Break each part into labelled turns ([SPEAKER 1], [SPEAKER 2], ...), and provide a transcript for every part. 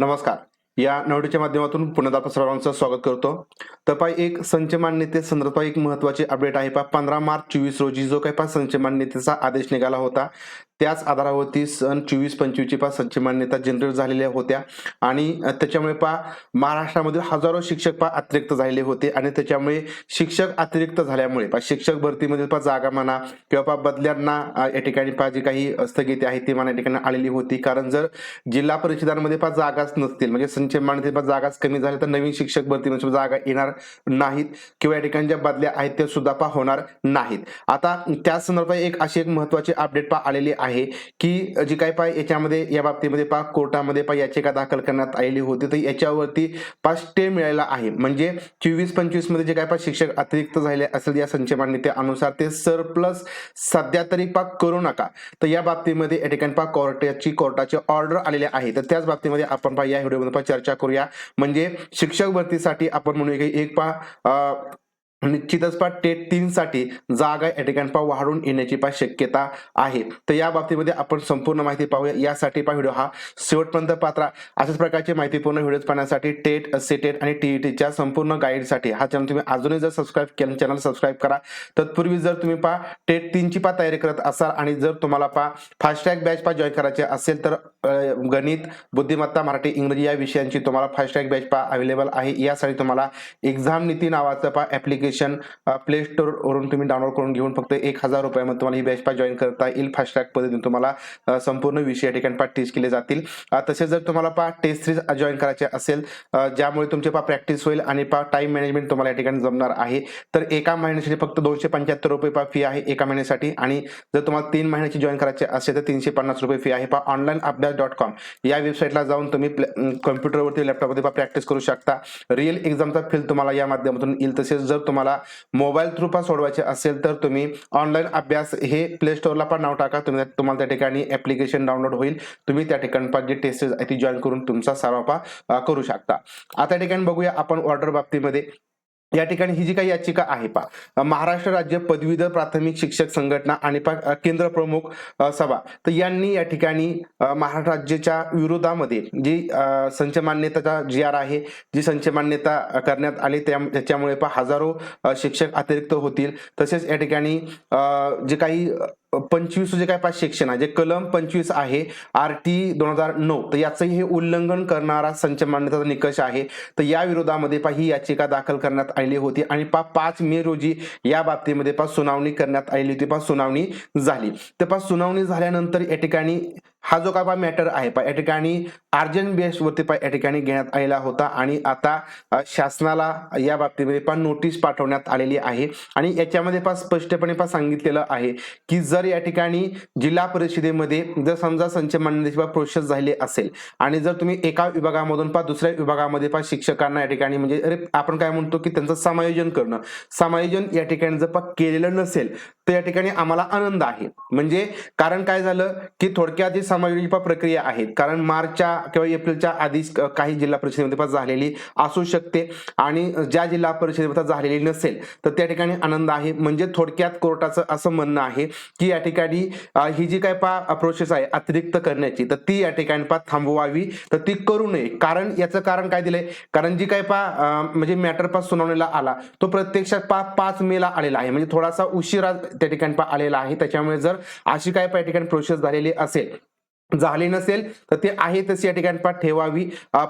[SPEAKER 1] नमस्कार. या नवडीच्या माध्यमातून पुण्यात सर्वांचं स्वागत करतो. तर एक संच मान्यते संदर्भात एक महत्वाची अपडेट आहे पहा. पंधरा मार्च चोवीस रोजी जो काही पा संच मान्यतेचा आदेश निघाला होता त्याच आधारावरती सन चोवीस पंचवीसची पा संच मान्यता जनरेट झालेल्या होत्या. आणि त्याच्यामुळे पहा महाराष्ट्रामध्ये हजारो शिक्षक पहा अतिरिक्त झालेले होते. आणि त्याच्यामुळे शिक्षक अतिरिक्त झाल्यामुळे पा शिक्षक भरतीमध्ये पा जागा म्हणा किंवा पा बदल्यांना या ठिकाणी पा जी काही स्थगिती आहे ती म्हणा या ठिकाणी आलेली होती. कारण जर जिल्हा परिषदांमध्ये पा जागाच नसतील म्हणजे संच मान्यते पा जागाच कमी झाल्या तर नवीन शिक्षक भरतीमध्ये जागा येणार नाहीत किंवा या ठिकाणी ज्या बदल्या आहेत त्या सुद्धा पहा होणार नाहीत. आता त्या संदर्भात एक अशी एक महत्वाची अपडेट पहा आलेली आहे. आहे की जी काय पाय याच्यामध्ये या बाबतीमध्ये पा कोर्टामध्ये पहा याचिका दाखल करण्यात आलेली होती तर याच्यावरती पा स्टे मिळायला आहे. म्हणजे चोवीस पंचवीसमध्ये जे काय पा शिक्षक अतिरिक्त झाले असेल या संच अनुसार ते सरप्लस सध्या तरी पा करू नका. तर या बाबतीमध्ये या ठिकाणी पा कोर्टाची कोर्टाची ऑर्डर आलेले आहे. तर त्याच बाबतीमध्ये आपण पा या व्हिडिओमध्ये पा चर्चा करूया. म्हणजे शिक्षक भरतीसाठी आपण म्हणूया की एक पहा निश्चितच पा टेट तीन साठी जागा या ठिकाणी पहा वाढून येण्याची पा शक्यता आहे. तर या बाबतीमध्ये आपण संपूर्ण माहिती पाहूया. यासाठी पहा व्हिडिओ हा शेवटपर्यंत पात्रा. अशाच प्रकारची माहितीपूर्ण व्हिडिओज पाहण्यासाठी टेट सेटेट आणि टीईटीच्या संपूर्ण गाईडसाठी हा चॅनल तुम्ही अजूनही जर सबस्क्राईब केलं चॅनल सबस्क्राईब करा. तत्पूर्वी जर तुम्ही पहा टेट तीनची पा तयारी करत असाल आणि जर तुम्हाला पहा फास्टॅग बॅच पा जॉईन करायचे असेल तर गणित बुद्धिमत्ता मराठी इंग्रजी या विषयांची तुम्हाला फास्टॅग बॅच पा अवेलेबल आहे. यासाठी तुम्हाला एक्झाम नीती नावाचं पहा ॲप्लिकेशन प्ले स्टोर वरून तुम्ही डाउनलोड करून घेऊन फक्त एक हजार रुपयामध्ये तुम्हाला ही बॅच पहा जॉईन करता येईल. फास्ट ट्रॅक पद्धतीने तुम्हाला uh, संपूर्ण विषय या ठिकाणी पा टीच केले जातील. Uh, तसेच जर तुम्हाला पा टेस्ट सिरीज जॉईन करायचे असेल uh, ज्यामुळे तुमचे पा प्रॅक्टिस होईल आणि पा टाइम मॅनेजमेंट तुम्हाला या ठिकाणी जमणार आहे. तर एका महिन्यासाठी फक्त दोनशे पंच्याहत्तर रुपये पा फी आहे एका महिन्यासाठी. आणि जर तुम्हाला तीन महिन्याची जॉईन करायचे असेल तर तीनशे पन्नास रुपये फी आहे. पा ऑनलाईन अभ्यास डॉट कॉम या वेबसाईटला जाऊन तुम्ही कम्प्युटरवरती लॅपटॉपमध्ये पा प्रॅक्टिस करू शकता. रिअल एक्झामचा फील तुम्हाला या माध्यमातून येईल. तसेच जर तुम्हाला मोबाईल थ्रू पण सोडवायचे असेल तर तुम्ही ऑनलाईन अभ्यास हे प्ले स्टोअरला पण नाव टाका. तुम्ही तुम्हाला त्या ठिकाणी ॲप्लिकेशन डाउनलोड होईल. तुम्ही त्या ठिकाणी पण जे टेस्टेस आहे ती जॉईन करून तुमचा सराव करू शकता. आता ठिकाणी बघूया आपण ऑर्डर बाबतीमध्ये. या ठिकाणी ही जी काही याचिका आहे पा महाराष्ट्र राज्य पदवीधर प्राथमिक शिक्षक संघटना आणि पा केंद्र प्रमुख सभा. तर यांनी या ठिकाणी महाराष्ट्र राज्याच्या विरोधामध्ये जी संच मान्यताचा जी आर आहे जी संच मान्यता करण्यात आली त्या त्याच्यामुळे पहा हजारो शिक्षक अतिरिक्त होतील. तसेच या ठिकाणी जे काही पंचवीस जे काय? पाच सेक्शन आहे जे कलम पंचवीस आहे आर टी दोन हजार नऊ तर याचंही हे उल्लंघन करणारा संच मान्यताचा निकष आहे. तर या विरोधामध्ये पा ही याचिका दाखल करण्यात आली होती आणि पा पाच मे रोजी या बाबतीमध्ये पा सुनावणी करण्यात आली होती. पा सुनावणी झाली. तर पा सुनावणी झाल्यानंतर या ठिकाणी हा जो काय पा मॅटर आहे पा या ठिकाणी अर्जंट बेसवरती पाय या ठिकाणी घेण्यात आलेला होता आणि आता शासनाला या बाबतीमध्ये पण नोटीस पाठवण्यात आलेली आहे. आणि याच्यामध्ये पा स्पष्टपणे पा सांगितलेलं आहे की जर या ठिकाणी जिल्हा परिषदेमध्ये जर समजा संच मान्यतेची प्रोसेस झाली असेल आणि जर तुम्ही एका विभागामधून पा दुसऱ्या विभागामध्ये पा शिक्षकांना या ठिकाणी म्हणजे अरे आपण काय म्हणतो की त्यांचं समायोजन करणं. समायोजन या ठिकाणी जर पा केलेलं नसेल तर या ठिकाणी आम्हाला आनंद आहे. म्हणजे कारण काय झालं की थोडक्यात समायोजित प्रक्रिया आहे कारण मार्चच्या किंवा एप्रिलच्या आधीच काही जिल्हा परिषदेमध्ये झालेली असू शकते आणि ज्या जिल्हा परिषदेमध्ये झालेली नसेल तर त्या ठिकाणी आनंद आहे. म्हणजे थोडक्यात कोर्टाचं असं म्हणणं आहे की या ठिकाणी ही जी काय पा प्रोसेस आहे अतिरिक्त करण्याची तर ती या ठिकाणी पा थांबवावी. तर ती करू नये. कारण याचं कारण काय दिलंय? कारण जी काय पा म्हणजे मॅटर पास सुनावणीला आला तो प्रत्यक्षात पा पाच मेला आलेला आहे. म्हणजे थोडासा उशिरा त्या ठिकाणी पा आलेला आहे. त्याच्यामुळे जर अशी काय पा या ठिकाणी प्रोसेस झालेली असेल झाले नसेल तर ते आहे तसे या ठिकाणी पाठ ठेवावी.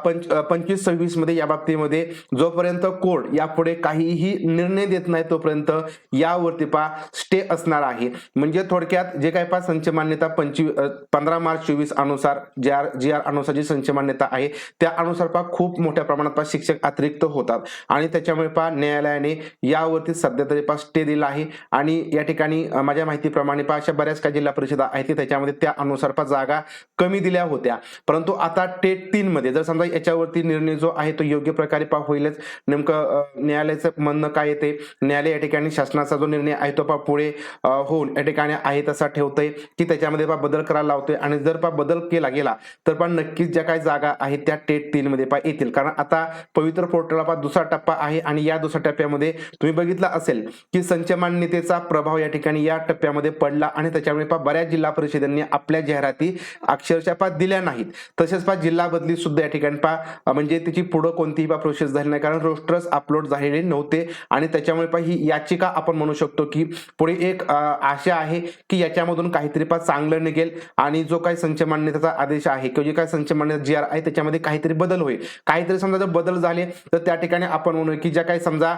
[SPEAKER 1] पंच पंचवीस सव्वीसमध्ये या बाबतीमध्ये जोपर्यंत कोर्ट यापुढे काहीही निर्णय देत नाही तोपर्यंत यावरती पा स्टे असणार आहे. म्हणजे थोडक्यात जे काय पा संच मान्यता पंचवीस पंधरा मार्च चोवीस अनुसार जे आर जी आर अनुसार जी संच मान्यता आहे त्या अनुसार पा खूप मोठ्या प्रमाणात पा शिक्षक अतिरिक्त होतात. आणि त्याच्यामुळे पा न्यायालयाने यावरती सध्या तरी पा स्टे दिला आहे. आणि या ठिकाणी माझ्या माहितीप्रमाणे पा अशा बऱ्याच काही जिल्हा परिषदा आहेत त्याच्यामध्ये त्या अनुसार पा जागा कमी दिल्या होत्या. परंतु आता टेट तीन मध्ये जर समजा याच्यावरती निर्णय जो आहे तो योग्य प्रकारे पा होईलच. नेमकं न्यायालयाचं म्हणणं काय येते न्यायालय या ठिकाणी शासनाचा जो निर्णय आहे तो पा पुढे होऊन या ठिकाणी आहे तसा ठेवतोय की त्याच्यामध्ये पा बदल करायला लावतोय. आणि जर पा बदल केला गेला तर पा नक्कीच ज्या काही जागा आहेत त्या टेट तीन मध्ये पा येतील. कारण आता पवित्र पोर्टलला पा दुसरा टप्पा आहे आणि या दुसऱ्या टप्प्यामध्ये तुम्ही बघितलं असेल की संच मान्यतेचा प्रभाव या ठिकाणी या टप्प्यामध्ये पडला आणि त्याच्यामुळे पा बऱ्याच जिल्हा परिषदांनी आपल्या जाहिराती अक्षरशः पा दिल्या नाहीत. तसेच पा जिल्हा बदली सुद्धा या ठिकाणी पा म्हणजे त्याची पुढं कोणतीही पा प्रोसेस झाली नाही. कारण रोस्टर्स अपलोड झालेले नव्हते. आणि त्याच्यामुळे पा ही याचिका आपण म्हणू शकतो की पुढे एक आशा आहे की याच्यामधून काहीतरी पा चांगलं निघेल. आणि जो काही संच मान्यतेचा आदेश आहे किंवा जे काही संच मान्यता जी आर आहे त्याच्यामध्ये काहीतरी बदल होईल. काहीतरी समजा जर बदल झाले तर त्या ठिकाणी आपण म्हणू की ज्या काही समजा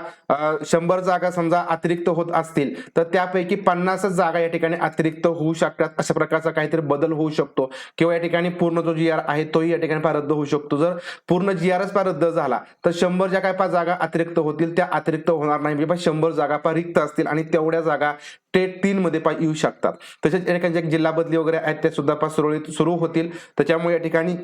[SPEAKER 1] शंभर जागा समजा अतिरिक्त होत असतील तर त्यापैकी पन्नासच जागा या ठिकाणी अतिरिक्त होऊ शकतात. अशा प्रकारचा काहीतरी बदल होऊ शकतो. किंवा या ठिकाणी पूर्ण जो जी आर आहे तोही या ठिकाणी फार रद्द होऊ शकतो. जर पूर्ण जी आरच पा रद्द झाला तर शंभर ज्या काय पाच जागा अतिरिक्त होतील त्या अतिरिक्त होणार नाही. म्हणजे शंभर जागा फार रिक्त असतील आणि तेवढ्या जागा टेट तीन मध्ये पा येऊ शकतात. तसेच या ठिकाणी जे जिल्हा बदली वगैरे आहेत त्या सुद्धा सुरळीत सुरू होतील. त्याच्यामुळे या ठिकाणी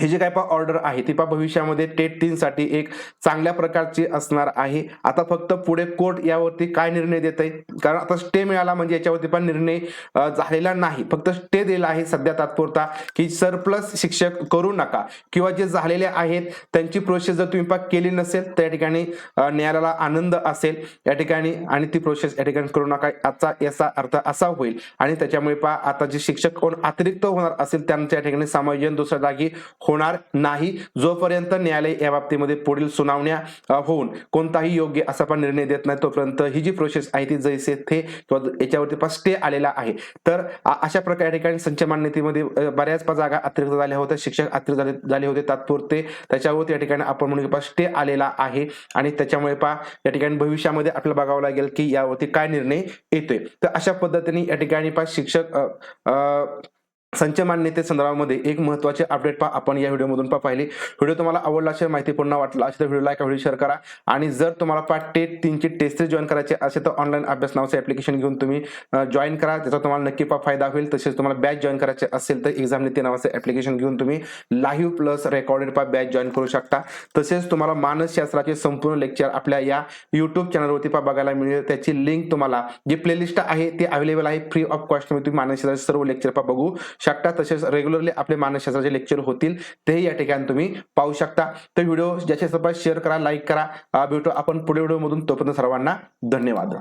[SPEAKER 1] हे जे काय पा ऑर्डर आहे ती पा भविष्यामध्ये टेट तीन साठी एक चांगल्या प्रकारची असणार आहे. आता फक्त पुढे कोर्ट यावरती काय निर्णय देत आहे कारण आता स्टे मिळाला म्हणजे याच्यावरती पण निर्णय झालेला नाही. फक्त स्टे दिला आहे सध्या तात्पुरता की सरप्लस शिक्षक करू नका. किंवा जे झालेले आहेत त्यांची प्रोसेस जर तुम्ही पा केली नसेल तर या ठिकाणी न्यायालयाला आनंद असेल या ठिकाणी आणि ती प्रोसेस या ठिकाणी करू नका याचा याचा अर्थ असा होईल. आणि त्याच्यामुळे पा आता जे शिक्षक कोण अतिरिक्त होणार असेल त्यांच्या ठिकाणी समायोजन दुसऱ्या जागी होणार नाही. जोपर्यंत न्यायालय या बाबतीमध्ये पुढील सुनावण्या होऊन कोणताही योग्य असा पण निर्णय देत नाही तोपर्यंत ही जी प्रोसेस आहे ती जैसे थे किंवा याच्यावरती पण स्टे आलेला आहे. तर अशा प्रकारे या ठिकाणी संच मान्यतेमध्ये बऱ्याच जागा अतिरिक्त झाल्या होत्या शिक्षक अतिरिक्त झाले झाले होते तात्पुरते. त्याच्यावरती या ठिकाणी आपण म्हणून की पा स्टे आलेला आहे. आणि त्याच्यामुळे पा या ठिकाणी भविष्यामध्ये आपल्याला बघावं लागेल की यावरती काय निर्णय येतोय. तर अशा पद्धतीने या ठिकाणी पा शिक्षक अ, संच मान्यते संदर्भामध्ये एक महत्त्वाचे अपडेट पा आपण या व्हिडिओमधून पा पाहिले. व्हिडिओ तुम्हाला आवडला असेल माहिती पूर्ण वाटला असेल तर व्हिडिओ एका व्हिडिओ शेअर करा. आणि जर तुम्हाला पा टेट तीनची टेस्ट जॉईन करायचे असेल तर ऑनलाईन अभ्यास नावाचं ऍप्लिकेशन घेऊन तुम्ही जॉईन करा. त्याचा तुम्हाला नक्की पा फायदा होईल. तसेच तुम्हाला बॅच जॉईन करायचे असेल तर एक्झाम नीती नावाचं ऍप्लिकेशन घेऊन तुम्ही लाईव्ह प्लस रेकॉर्डेड पा बॅच जॉईन करू शकता. तसेच तुम्हाला मानसशास्त्राचे संपूर्ण लेक्चर आपल्या या युट्यूब चॅनलवरती पा बघायला मिळेल. त्याची लिंक तुम्हाला जी प्लेलिस्ट आहे ती अवेलेबल आहे. फ्री ऑफ कॉस्ट तुम्ही मानसशास्त्राचे सर्व लेक्चर पा बघू शकता. तसेच रेग्युलरली आपले मानसशास्त्राचे लेक्चर होतील तेही या ठिकाणी तुम्ही पाहू शकता. तर व्हिडिओ ज्याच्या शेअर करा लाईक करा. भेटू आपण पुढे व्हिडिओमधून तोपर्यंत सर्वांना धन्यवाद.